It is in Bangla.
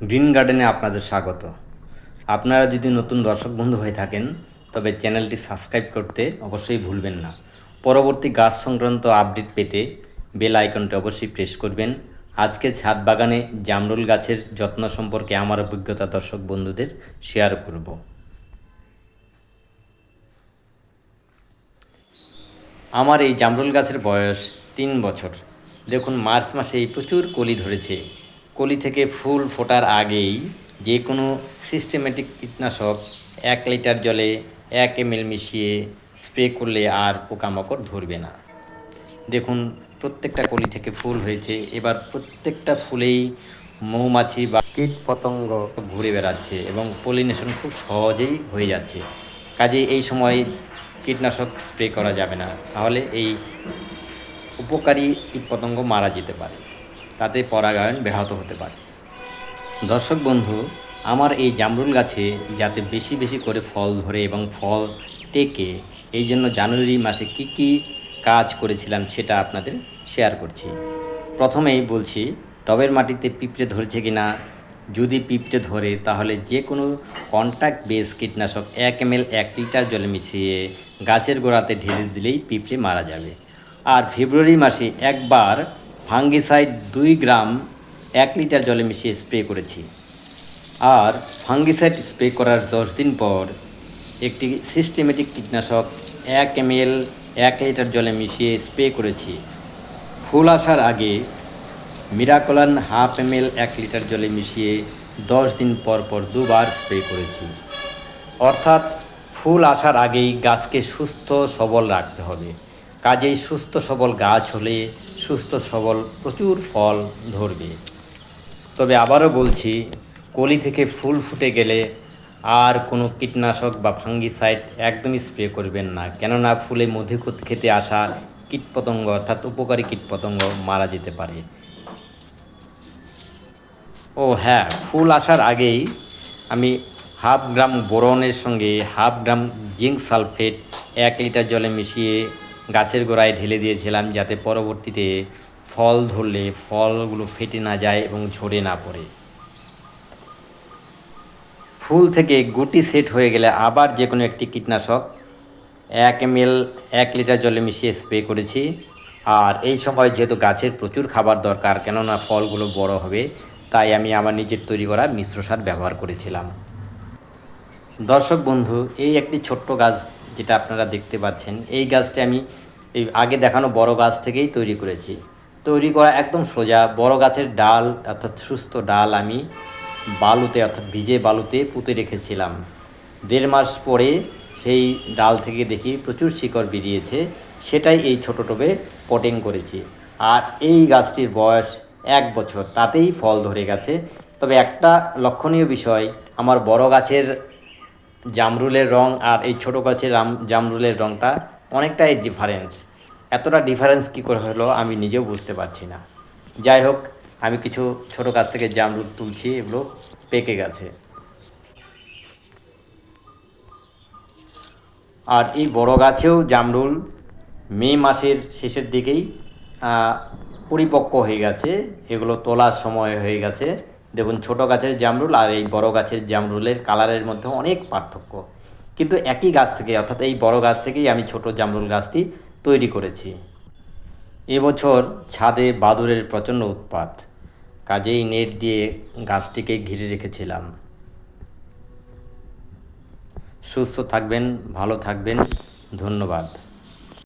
গ্রিন গার্ডেনে আপনাদের স্বাগত। আপনারা যদি নতুন দর্শক বন্ধু হয়ে থাকেন, তবে চ্যানেলটি সাবস্ক্রাইব করতে অবশ্যই ভুলবেন না। পরবর্তী গাছ সংক্রান্ত আপডেট পেতে বেল আইকনটি অবশ্যই প্রেস করবেন। আজকে ছাদ বাগানে জামরুল গাছের যত্ন সম্পর্কে আমার অভিজ্ঞতা দর্শক বন্ধুদের শেয়ার করব। আমার এই জামরুল গাছের বয়স তিন বছর। দেখুন, মার্চ মাসে এই প্রচুর কলি ধরেছে। কলি থেকে ফুল ফোটার আগেই যে কোনো সিস্টেমেটিক কীটনাশক এক লিটার জলে এক এম মিশিয়ে স্প্রে করলে আর পোকামাকড় ধরবে না। দেখুন, প্রত্যেকটা কলি থেকে ফুল হয়েছে, এবার প্রত্যেকটা ফুলেই মৌমাছি বা কীট পতঙ্গ ঘুরে বেড়াচ্ছে এবং পলিনেশন খুব সহজেই হয়ে যাচ্ছে। কাজে এই সময় কীটনাশক স্প্রে করা যাবে না, তাহলে এই উপকারী কীটপতঙ্গ মারা যেতে পারে। তাতে পরাগায়ন ব্যাহত হতে পারে। দর্শক বন্ধু, আমার এই জামরুল গাছে যাতে বেশি বেশি করে ফল ধরে এবং ফল টেকে, এই জন্য জানুয়ারি মাসে কি কি কাজ করেছিলাম সেটা আপনাদের শেয়ার করছি। প্রথমেই বলছি, টবের মাটিতে পিঁপড়ে ধরেছে কি না যদি পিঁপড়ে ধরে, তাহলে যে কোনো কন্ট্যাক্ট বেস কীটনাশক এক এম এক লিটার জলে মিশিয়ে গাছের গোড়াতে ঢেলে দিলেই পিঁপড়ে মারা যাবে। আর ফেব্রুয়ারি মাসে একবার ফাঙ্গিসাইড দুই গ্রাম এক লিটার জলে মিশিয়ে স্প্রে করেছি। আর ফাঙ্গিসাইড স্প্রে করার দশ দিন পর একটি সিস্টেমেটিক কীটনাশক এক এম এল এক লিটার জলে মিশিয়ে স্প্রে করেছি। ফুল আসার আগে মিরাকলান হাফ এম এল এক লিটার জলে মিশিয়ে দশ দিন পর পর দুবার স্প্রে করেছি। অর্থাৎ ফুল আসার আগেই গাছকে সুস্থ সবল রাখতে হবে। কাজেই সুস্থ সবল গাছ হলে সুস্থ সবল প্রচুর ফল ধরবে। তবে আবারও বলছি, কলি থেকে ফুল ফুটে গেলে আর কোনো কীটনাশক বা ফাঙ্গিসাইড একদমই স্প্রে করবেন না। কেননা ফুলে মধু খেতে আসা কীটপতঙ্গ অর্থাৎ উপকারী কীটপতঙ্গ মারা যেতে পারে। ও হ্যাঁ ফুল আসার আগেই আমি হাফ গ্রাম বোরনের সঙ্গে হাফ গ্রাম জিঙ্ক সালফেট এক লিটার জলে মিশিয়ে গাছের গোড়ায় ঢেলে দিয়েছিলাম যাতে পরবর্তীতে ফল ধরলে ফলগুলো ফেটে না যায় এবং ঝরে না পড়ে। ফুল থেকে গুটি সেট হয়ে গেলে আবার যে কোনো একটি কীটনাশক, এক এম এক লিটার জলে মিশিয়ে স্প্রে করেছি। আর এই সময় যেহেতু গাছের প্রচুর খাবার দরকার, কেননা ফলগুলো বড় হবে, তাই আমি আমার নিজের তৈরি করা মিশ্র সার ব্যবহার করেছিলাম। দর্শক বন্ধু, এই একটি ছোট্ট গাছ যেটা আপনারা দেখতে পাচ্ছেন, এই গাছটি আমি এই আগে দেখানো বড় গাছ থেকেই তৈরি করেছি। তৈরি করা একদম সোজা, বড় গাছের ডাল, অর্থাৎ সুস্থ ডাল আমি বালুতে, অর্থাৎ ভিজে বালুতে পুঁতে রেখেছিলাম। দেড় মাস পরে সেই ডাল থেকে দেখি প্রচুর শিকড় বেরিয়েছে, সেটাই এই ছোটো টোবে পটিং করেছি। আর এই গাছটির বয়স এক বছর, তাতেই ফল ধরে গেছে। তবে একটা লক্ষণীয় বিষয়, আমার বড় গাছের জামরুলের রং আর এই ছোটো গাছের জামরুলের রংটা অনেকটাই ডিফারেন্স এতটা ডিফারেন্স কী করে হলো আমি নিজেও বুঝতে পারছি না। যাই হোক, আমি কিছু ছোট গাছ থেকে জামরুল তুলছি, এগুলো পেকে গেছে। আর এই বড় গাছেও জামরুল মে মাসের শেষের দিকেই পরিপক্ক হয়ে গেছে। এগুলো তোলার সময় হয়ে গেছে। দেখুন, ছোট গাছের জামরুল আর এই বড় গাছের জামরুলের কালারের মধ্যে অনেক পার্থক্য। কিন্তু একই গাছ থেকে, অর্থাৎ এই বড় গাছ থেকেই আমি ছোট জামরুল গাছটি তৈরি করেছি। এবছর ছাদে বাদুরের প্রচণ্ড উৎপাত। কাজেই নেট দিয়ে গাছটিকে ঘিরে রেখেছিলাম। সুস্থ থাকবেন, ভালো থাকবেন। ধন্যবাদ।